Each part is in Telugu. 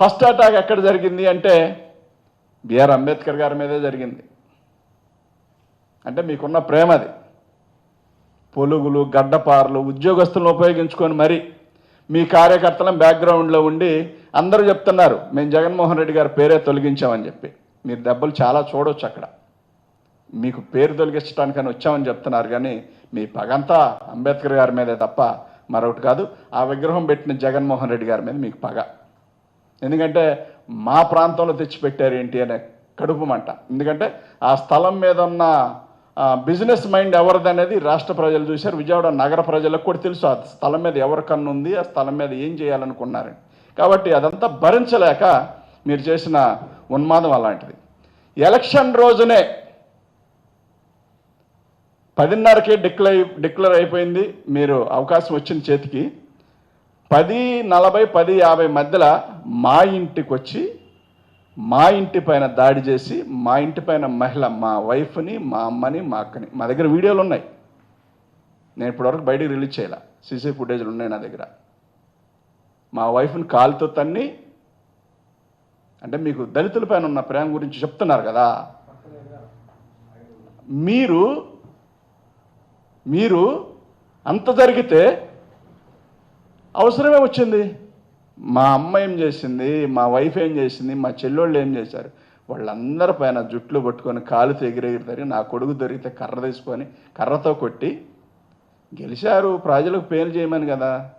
ఫస్ట్ అటాక్ ఎక్కడ జరిగింది అంటే బిఆర్ అంబేద్కర్ గారి మీదే జరిగింది. అంటే మీకున్న ప్రేమ అది. పొలుగులు గడ్డపారలు ఉద్యోగస్తులను ఉపయోగించుకొని మరి మీ కార్యకర్తలను బ్యాక్గ్రౌండ్లో ఉండి అందరూ చెప్తున్నారు మేము జగన్మోహన్ రెడ్డి గారి పేరే తొలగించామని చెప్పి. మీరు దెబ్బలు చాలా చూడొచ్చు అక్కడ. మీకు పేరు తొలగించడానికని వచ్చామని చెప్తున్నారు కానీ మీ పగంతా అంబేద్కర్ గారి మీదే తప్ప మరొకటి కాదు. ఆ విగ్రహం పెట్టిన జగన్మోహన్ రెడ్డి గారి మీద మీకు పగ. ఎందుకంటే మా ప్రాంతంలో తెచ్చిపెట్టారు ఏంటి అనే కడుపు మంట. ఎందుకంటే ఆ స్థలం మీద ఉన్న బిజినెస్ మైండ్ ఎవరిది అనేది రాష్ట్ర ప్రజలు చూశారు. విజయవాడ నగర ప్రజలకు కూడా తెలుసు. ఆ స్థలం మీద ఎవరి కన్ను ఉంది ఆ స్థలం మీద ఏం చేయాలనుకున్నారని కాబట్టి అదంతా భరించలేక మీరు చేసిన ఉన్మాదం అలాంటిది. ఎలక్షన్ రోజునే పదిన్నరకే డిక్లై డిక్లేర్ అయిపోయింది. మీరు అవకాశం వచ్చిన చేతికి పది నలభై పది యాభై మధ్యలో మా ఇంటికి వచ్చి మా ఇంటి పైన దాడి చేసి మా ఇంటి పైన మహిళ మా వైఫ్ని మా అమ్మని మా అక్కని. మా దగ్గర వీడియోలు ఉన్నాయి. నేను ఇప్పటివరకు బయటికి రిలీజ్ చేయాల. సీసీ ఫుటేజ్లు ఉన్నాయి నా దగ్గర. మా వైఫ్ని కాలుతో తన్ని అంటే మీకు దళితుల పైన ఉన్న ప్రేమ గురించి చెప్తున్నారు కదా. మీరు మీరు అంత జరిగితే అవసరమే వచ్చింది. మా అమ్మ ఏం చేసింది మా వైఫ్ ఏం చేసింది మా చెల్లోళ్ళు ఏం చేశారు? వాళ్ళందరి పైన జుట్లు పట్టుకొని కాలుతో ఎగిరెగిరితారు నా కొడుకు దొరికితే కర్ర తీసుకొని కర్రతో కొట్టి గెలిచారు. ప్రజలకు పేరు చేయమని కదా.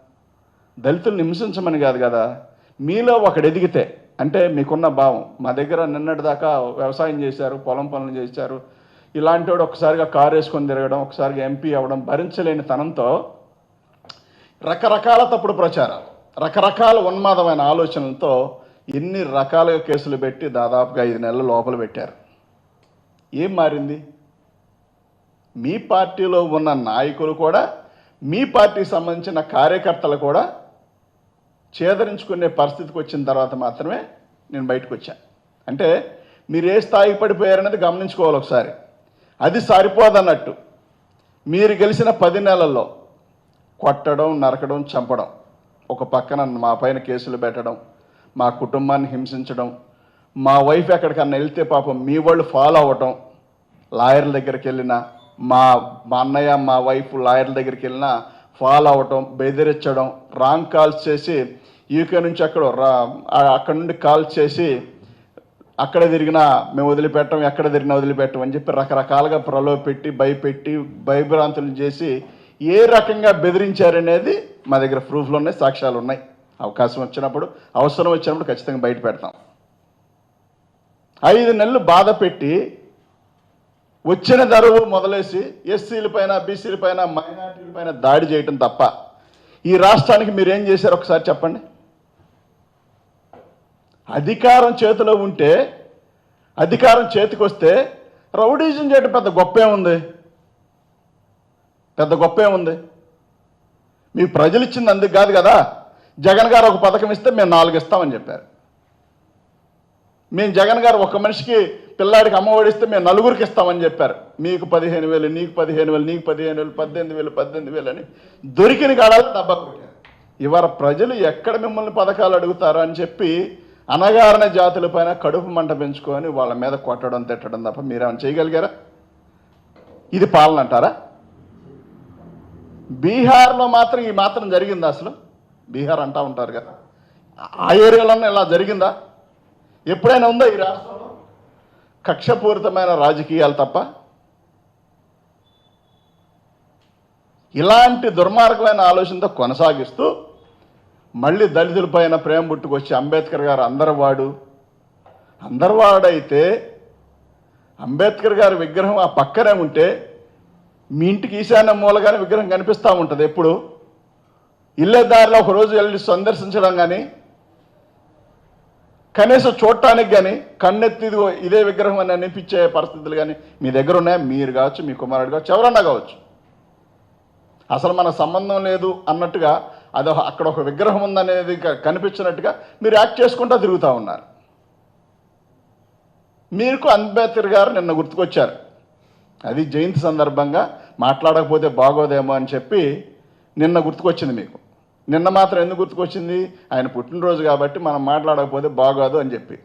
దళితులను హింసించమని కాదు కదా. మీలో ఒకడు ఎదిగితే అంటే మీకున్న భావం మా దగ్గర నిన్నటి దాకా వ్యవసాయం చేశారు పొలం పనులు చేశారు. ఇలాంటి వాడు ఒకసారిగా కారు వేసుకొని తిరగడం ఒకసారిగా ఎంపీ అవ్వడం భరించలేని తనంతో రకరకాల తప్పుడు ప్రచారాలు రకరకాల ఉన్మాదమైన ఆలోచనలతో ఎన్ని రకాలుగా కేసులు పెట్టి దాదాపుగా ఐదు నెలల లోపల పెట్టారు. ఏం మారింది? మీ పార్టీలో ఉన్న నాయకులు కూడా మీ పార్టీకి సంబంధించిన కార్యకర్తలు కూడా చేదరించుకునే పరిస్థితికి వచ్చిన తర్వాత మాత్రమే నేను బయటకు వచ్చాను అంటే మీరు ఏ స్థాయికి పడిపోయారనేది గమనించుకోవాలి ఒకసారి. అది సరిపోదన్నట్టు. మీరు గెలిచిన పది నెలల్లో కొట్టడం నరకడం చంపడం. ఒక పక్కన మా పైన కేసులు పెట్టడం మా కుటుంబాన్ని హింసించడం. మా వైఫ్ ఎక్కడికన్నా వెళ్తే పాపం మీ వాళ్ళు ఫాలో అవ్వటం లాయర్ల దగ్గరికి వెళ్ళినా మా మా అన్నయ్య మా వైఫ్ లాయర్ల దగ్గరికి వెళ్ళినా ఫాలో అవ్వటం బెదిరించడం రాంగ్ కాల్స్ చేసి యూకే నుంచి అక్కడ రా అక్కడ నుండి కాల్స్ చేసి అక్కడ తిరిగినా మేము వదిలిపెట్టం ఎక్కడ తిరిగినా వదిలిపెట్టం అని చెప్పి రకరకాలుగా ప్రలోభ పెట్టి భయపెట్టి భయభ్రాంతులు చేసి ఏ రకంగా బెదిరించారనేది మా దగ్గర ప్రూఫ్లు ఉన్నాయి సాక్ష్యాలు ఉన్నాయి అవకాశం వచ్చినప్పుడు అవసరం వచ్చినప్పుడు ఖచ్చితంగా బయట పెడతాం. ఐదు నెలలు బాధ పెట్టి వచ్చిన ధరవు మొదలేసి ఎస్సీల పైన మైనార్టీలపైన మైనార్టీల పైన దాడి చేయటం తప్ప ఈ రాష్ట్రానికి మీరు ఏం చేశారు ఒకసారి చెప్పండి? అధికారం చేతిలో ఉంటే అధికారం చేతికొస్తే రౌడీజం చేయడం పెద్ద గొప్పే ఉంది పెద్ద గొప్పే ఉంది. మీ ప్రజలు ఇచ్చింది అందుకు కాదు కదా. జగన్ గారు ఒక పథకం ఇస్తే మేము నాలుగు ఇస్తామని చెప్పారు. మేము జగన్ గారు ఒక మనిషికి పిల్లాడికి అమ్మఒడి ఇస్తే మేము నలుగురికి ఇస్తామని చెప్పారు. మీకు పదిహేను వేలు నీకు పదిహేను వేలు నీకు పదిహేను వేలు పద్దెనిమిది వేలు పద్దెనిమిది వేలు అని దొరికిన కాడాలి డబ్బా కొట్టారు. ఇవాళ ప్రజలు ఎక్కడ మిమ్మల్ని పథకాలు అడుగుతారు అని చెప్పి అనగారణ జాతులపైన కడుపు మంట పెంచుకొని వాళ్ళ మీద కొట్టడం తిట్టడం తప్ప మీరేమైనా చేయగలిగారా? ఇది పాలన అంటారా? బీహార్లో మాత్రం ఈ మాత్రం జరిగిందా అసలు? బీహార్ అంటా ఉంటారు కదా. ఆ ఏరియాలోనే ఇలా జరిగిందా? ఎప్పుడైనా ఉందా ఈ రాష్ట్రంలో? కక్షపూరితమైన రాజకీయాలు తప్ప? ఇలాంటి దుర్మార్గమైన ఆలోచనతో కొనసాగిస్తూ మళ్ళీ దళితులపైన ప్రేమ పుట్టుకొచ్చి అంబేద్కర్ గారు అందరివాడు అందరివాడైతే అంబేద్కర్ గారి విగ్రహం ఆ పక్కనే ఉంటే మీ ఇంటికి ఈశాన్య మూలగానే విగ్రహం కనిపిస్తూ ఉంటుంది. ఎప్పుడు? ఇల్లేదారిలో దారిలో ఒక రోజు వెళ్ళి సందర్శించడం కానీ కనీసం చూడటానికి కానీ కన్నెత్తి ఇదిగో ఇదే విగ్రహం అని అనిపించే పరిస్థితులు కానీ మీ దగ్గర ఉన్నాయి? మీరు కావచ్చు మీ కుమారుడు కావచ్చు ఎవరన్నా కావచ్చు. అసలు మన సంబంధం లేదు అన్నట్టుగా అది అక్కడ ఒక విగ్రహం ఉందనేది కనిపించినట్టుగా మీరు యాక్ట్ చేసుకుంటూ తిరుగుతూ ఉన్నారు. మీకు అంబేద్కర్ గారు నిన్న గుర్తుకొచ్చారు. అది జయంతి సందర్భంగా మాట్లాడకపోతే బాగోదేమో అని చెప్పి నిన్న గుర్తుకొచ్చింది మీకు. నిన్న మాత్రం ఎందుకు గుర్తుకొచ్చింది? ఆయన పుట్టినరోజు కాబట్టి మనం మాట్లాడకపోతే బాగోదు అని చెప్పి.